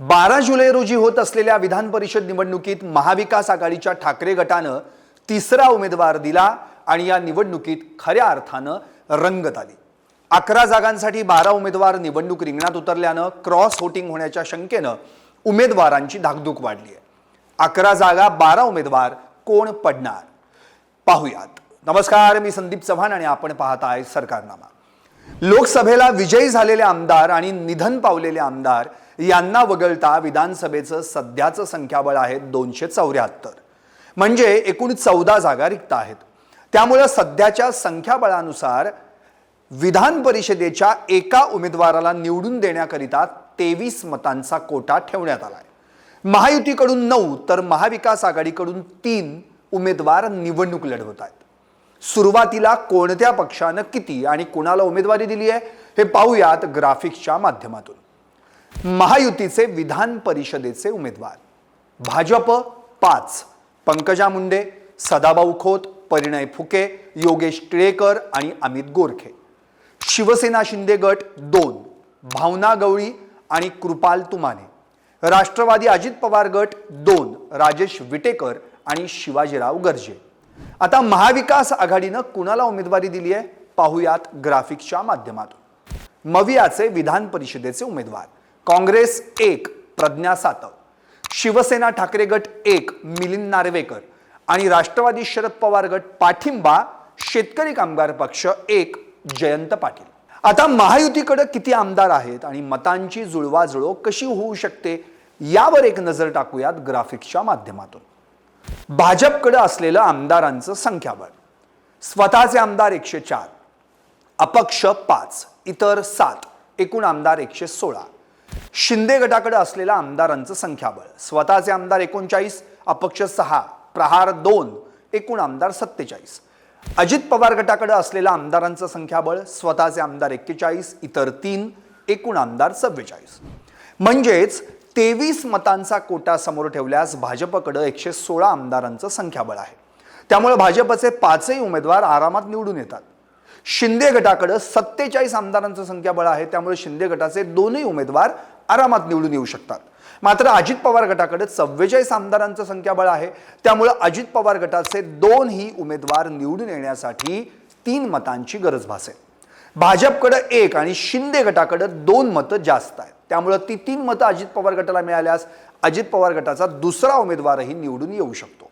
बारा जुलै रोजी होत असलेल्या विधान परिषद निवडणुकीत महाविकास आघाडीच्या ठाकरे गटानं तिसरा उमेदवार दिला आणि या निवडणुकीत खऱ्या अर्थानं रंगत आली. अकरा जागांसाठी बारा उमेदवार निवडणूक रिंगणात उतरल्यानं क्रॉस व्होटिंग होण्याच्या शंकेनं उमेदवारांची धाकधूक वाढली आहे. अकरा जागा बारा उमेदवार कोण पडणार? पाहुयात. नमस्कार मी संदीप चव्हाण आणि आपण पाहत आहे सरकारनामा. लोकसभेला विजयी झालेले आमदार आणि निधन पावलेले आमदार यांना वगळता विधानसभेचं सध्याचं संख्याबळ आहे दोनशे चौऱ्याहत्तर. म्हणजे एकूण चौदा जागा रिक्त आहेत. त्यामुळं सध्याच्या संख्याबळानुसार विधान परिषदेच्या एका उमेदवाराला निवडून देण्याकरिता तेवीस मतांचा कोटा ठेवण्यात आला आहे महायुतीकडून नऊ तर महाविकास आघाडीकडून तीन उमेदवार निवडणूक लढवत आहेत. सुरुवातीला कोणत्या पक्षानं किती आणि कुणाला उमेदवारी दिली आहे हे पाहूयात ग्राफिक्सच्या माध्यमातून. महायुतीचे विधान परिषदेचे उमेदवार. भाजप पाच. पंकजा मुंडे सदाभाऊ खोत परिणय फुके योगेश टिळेकर आणि अमित गोरखे. शिवसेना शिंदे गट दोन. भावना गवळी आणि कृपाल तुमाने. राष्ट्रवादी अजित पवार गट दोन. राजेश विटेकर आणि शिवाजीराव गर्जे. आता महाविकास आघाडीनं कुणाला उमेदवारी दिली आहे? पाहुयात ग्राफिक्सच्या माध्यमातून. मवियाचे विधान परिषदेचे उमेदवार. काँग्रेस एक प्रज्ञा सातव. शिवसेना ठाकरे गट एक मिलिंद नार्वेकर. आणि राष्ट्रवादी शरद पवार गट पाठिंबा शेतकरी कामगार पक्ष एक जयंत पाटील. आता महायुतीकडे किती आमदार आहेत आणि मतांची जुळवाजुळव कशी होऊ शकते यावर एक नजर टाकूयात ग्राफिक्सच्या माध्यमातून. भाजपकडे असलेलं आमदारांचं संख्याबळ. स्वतःचे आमदार एकशे चार अपक्ष पाच इतर सात एकूण आमदार एकशे सोळा. शिंदे गटाकडे असलेलं आमदारांचं संख्याबळ. स्वतःचे आमदार एकोणचाळीस अपक्ष सहा प्रहार दोन एकूण आमदार सत्तेचाळीस. अजित पवार गटाकडे असलेलं आमदारांचं संख्याबळ स्वतःचे आमदार एक्केचाळीस इतर तीन एकूण आमदार सव्वेचाळीस. म्हणजेच तेवीस मतांचा कोटा समोर ठेवल्यास भाजपकडं एकशे सोळा आमदारांचं संख्याबळ आहे. त्यामुळे भाजपचे पाचही उमेदवार आरामात निवडून येतात. शिंदे गटाकडं सत्तेचाळीस आमदारांचं संख्याबळ आहे. त्यामुळे शिंदे गटाचे दोनही उमेदवार आरामात निवडून येऊ शकतात. मात्र अजित पवार गटाकडे चव्वेचाळीस आमदारांचं संख्याबळ आहे. त्यामुळे अजित पवार गटाचे दोनही उमेदवार निवडून येण्यासाठी तीन मतांची गरज भासेल. भाजपकडे एक आणि शिंदे गटाकडे दोन मतं जास्त आहेत. त्यामुळं ती तीन मतं अजित पवार गटाला मिळाल्यास अजित पवार गटाचा दुसरा उमेदवारही निवडून येऊ शकतो.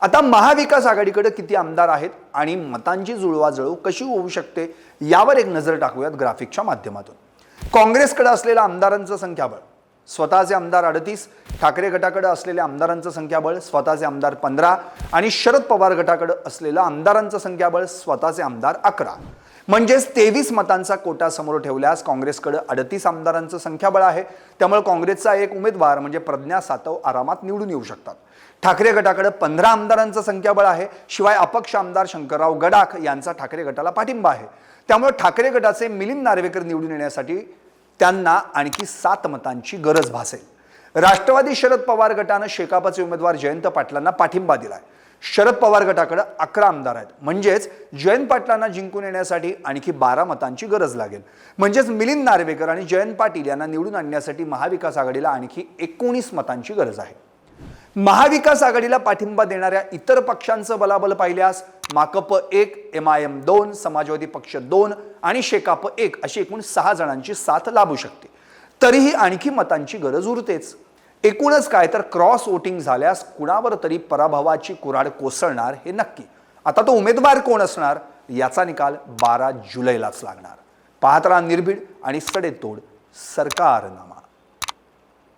आता महाविकास आघाडीकडे किती आमदार आहेत आणि मतांची जुळवाजुळव कशी होऊ शकते यावर एक नजर टाकूयात ग्राफिकच्या माध्यमातून. काँग्रेसकडे असलेलं आमदारांचं संख्याबळ. स्वतःचे आमदार अडतीस ठाकरे गटाकडे असलेल्या आमदारांचं संख्याबळ स्वतःचे आमदार पंधरा आणि शरद पवार गटाकडे असलेलं आमदारांचं संख्याबळ स्वतःचे आमदार अकरा. म्हणजेच तेवीस मतांचा कोटा समोर ठेवल्यास काँग्रेसकडे अडतीस आमदारांचं संख्याबळ आहे. त्यामुळे काँग्रेसचा एक उमेदवार म्हणजे प्रज्ञा सातव आरामात निवडून येऊ शकतात. ठाकरे गटाकडे पंधरा आमदारांचं संख्याबळ आहे. शिवाय अपक्ष आमदार शंकरराव गडाख यांचा ठाकरे गटाला पाठिंबा आहे. त्यामुळे ठाकरे गटाचे मिलिंद नार्वेकर निवडून येण्यासाठी त्यांना आणखी सात मतांची गरज भासेल. राष्ट्रवादी शरद पवार गटानं शेकापाचे उमेदवार जयंत पाटलांना पाठिंबा दिलाय. शरद पवार गटाकडे अकरा आमदार आहेत. म्हणजेच जयंत पाटलांना जिंकून येण्यासाठी आणखी बारा मतांची गरज लागेल. म्हणजेच मिलिंद नार्वेकर आणि जयंत पाटील यांना निवडून आणण्यासाठी महाविकास आघाडीला आणखी एकोणीस मतांची गरज आहे. महाविकास आघाडीला पाठिंबा देणाऱ्या इतर पक्षांचं बलाबल पाहिल्यास माकप एक एम आय एम दोन समाजवादी पक्ष दोन आणि शेकाप एक अशी एकूण सहा जणांची साथ लाभू शकते. तरीही आणखी मतांची गरज उरतेच. एकूणच काय तर क्रॉस वोटिंग झाल्यास कुणावर तरी पराभवाची कुऱ्हाड कोसळणार हे नक्की. आता तो उमेदवार कोण असणार? याचा निकाल बारा जुलैलाच लागणार. पाहत राहा निर्भीड आणि सडेतोड सरकारनामा.